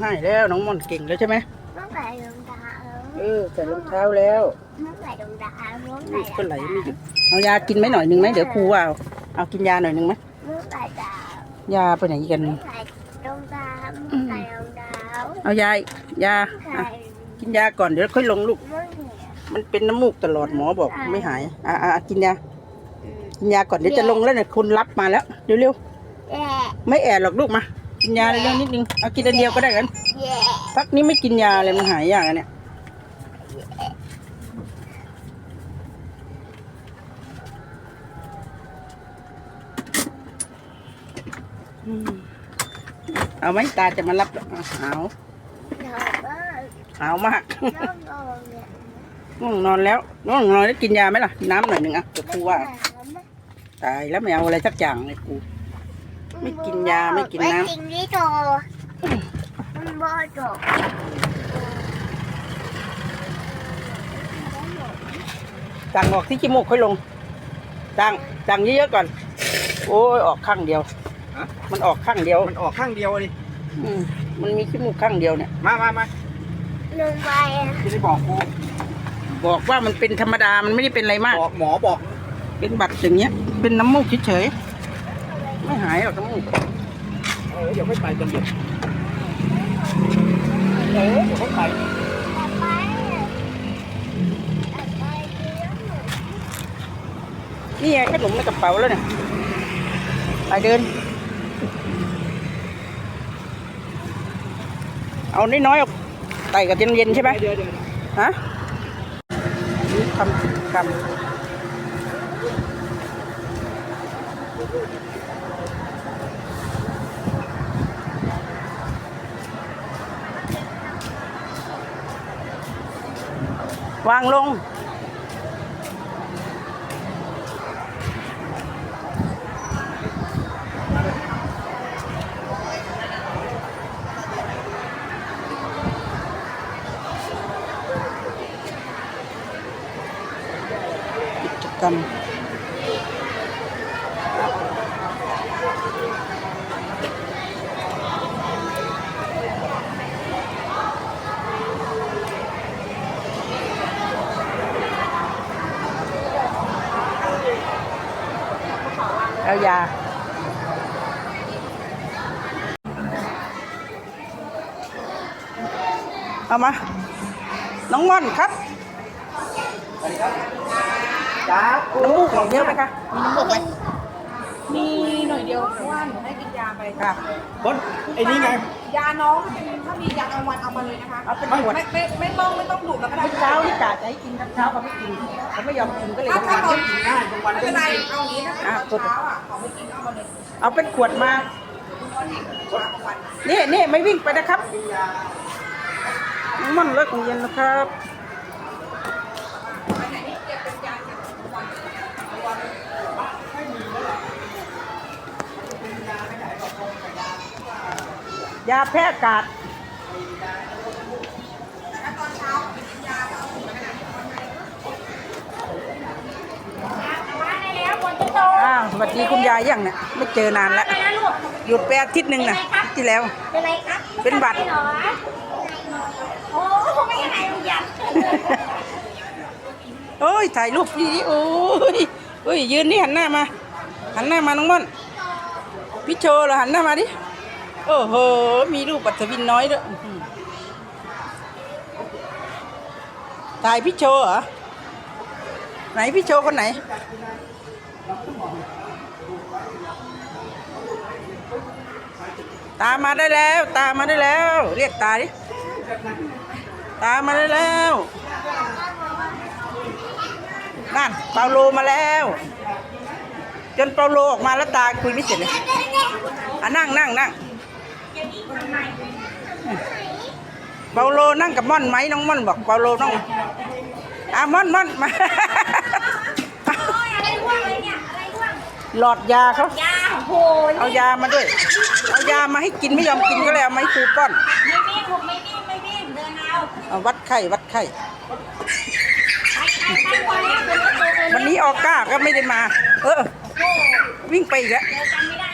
ให้แล้วน้องม่อนเก่งแล้วใช่ไหม muốn lại đường đá เออใส่รองเท้าแล้ว muốn lại đường đá muốn นี่ lại ก็ไหลไม่หยุดเอายากินไหมหน่อยหนึ่งไหมเดี๋ยวครูว่าเอาเอากินยาหน่อยหนึ่งไหม muốn lại đá ยาไปไหนกัน muốn lại đường đá muốn lại đường đá เอายายาอะ lại กินยาก่อนเดี๋ยวค่อยลงลูก muốn nhẹ มันเป็นน้ำมูกตลอดหมอบอกไม่หาย อะอะกินยา กินยาก่อนเดี๋ยวจะลงแล้วเนี่ยคนรับมาแล้ว เร็ว yeah ๆไม่แอบหรอกลูกมา กินยาเร็วๆนิดนึง เอากินอันเดียวก็ได้กันพักนี้ไม่กินยาเลยมันหายยากอะเนี่ยเอาไหมตาจะมารับแล้วอะเอาเอามากง่วงนอนแล้วง่วงนอนแล้วกินยาไหมล่ะ น้ำหน่อยหนึ่งอะจะครูว่า ตายแล้วไม่เอาอะไรสักอย่างเลยกู ครู Mấy kinh nhà, mấy kinh nam. mấy kinh lý đồ không bơ đồ ตังออกที่จมูกค่อยลงตังตังเยอะๆก่อน โอ้ยออกข้างเดียว ฮะ มันออกข้างเดียวมันออกข้างเดียวดิอืมมันมีขี้มูกข้างเดียวเนี่ย มามามา lương bay จะได้บอกกูบอกว่ามันเป็นธรรมดา มันไม่ได้เป็นอะไรมาก บอกหมอบอกเป็นบัตรอย่างเงี้ย เป็นน้ำมูกเฉยๆ ไม่หายหรอกน้ำมูกเออเดี๋ยวค่อยไปกันเดี๋ยวเออเดี๋ยวค่อยไป là bay là bay kia นี่ไงขนมในกระเป๋าแล้วเนี่ยไปเดิน เอาน้อยๆเอาไต่กับเย็นๆใช่ไหมเดี๋ยวเดี๋ยวฮะนี่ทำกิจกรรม วางลงกิจกรรม เอายาเอามา น้องม่อนครับจ้าน้ำมูกของเยอะไหมคะมีน้ำมูกไหม มีหน่อยเดียวเพราะว่าหนูให้กินยาไปค่ะบนไอ้นี่ไง ยาน้องเป็นถ้ามียากลางวันเอามาเลยนะคะเอาเป็นไม่ขวดไม่ไม่ไม่ต้องไม่ต้องดูดแล้วก็ได้เช้านี่กะจะให้กินครับเช้าเขาไม่กินเขาไม่ยอมกินก็เลยถ้าถ้าทำตอนกินง่ายบางวันไม่ก็เป็นไรไม่กินเอาอย่างนี้ถ้าเป็นอะตอนเช้าอะเขาไม่กินเอามาเลยเอาเป็นขวดมานี่นี่ไม่วิ่งไปนะครับน้องมันเลิกโรงเรียนนะครับ ยาแพ้อากาศอ้าวสวัสดีคุณยายยังเนี่ยไม่เจอนานแล้ว หยุดไปอาทิตย์หนึ่งนะที่แล้ว เป็นไรครับเป็นบัตรเหรอโอ้ไม่หายอยากโอ้ยถ่ายรูปดีๆโอ้ยโอ้ยยืนนี่หันหน้ามา หันหน้ามาน้องม่อนพี่โชว์เหราหันหน้ามาดิ โอ้โห มีรูปปัทวินน้อยด้วยถ่ายพี่โชว์เหรอ ไหนพี่โชคนไหน ตามาได้แล้ว ตามาได้แล้ว เรียกตาดิ ตามมาได้แล้วนั่นเปาโลมาแล้ว จนเปาโลออกมาแล้วตาคุยไม่เสร็จเลยอะนั่งนั่งนั่ง เปาโลนั่งกับม่อนไหมน้องม่อนบอกเปาโลน้องอะม่อนม่อนมาหลอดยาเขายาโหเอายามาด้วย เอายามาให้กินไม่ยอมกินก็เลยเอาไม้ครูป้อน ไม่วิ่งผมไม่วิ่งไม่วิ่งเดินเอาเอาวัดไข้วัดไข้วันนี้ออก้าก็ไม่ได้มา เออ วิ่งไปอีกแล้ว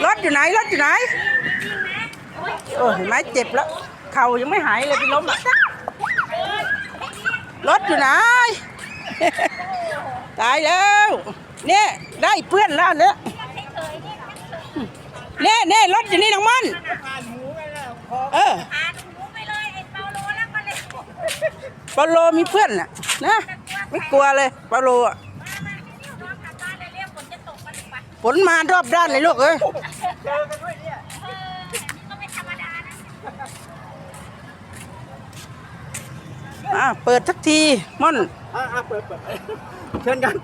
รถอยู่ไหนรถอยู่ไหน เออเห็นไหมเจ็บแล้ว เข่ายังไม่หายเลยเป็นล้มอะรถอยู่ไหน ตายแล้ว เนี่ยได้เพื่อนแล้วเนี่ยเนี่ยเนี่ยรถอยู่นี่น้องมันเออปเลยไอ้เปาโลโลมีเพื่อนน่ะนะไม่กลัวเลยปาโลอะมามาเดี๋ยวน้องกลับบ้านเลยเรียกฝนจะตกมาดีกว่าฝนมารอบด้านเลยลูกเอ้ย เออนี่ก็ไม่ธรรมดานะ อะเปิดทักทีม่อน อ่าเปิดเปิดเชิญกัน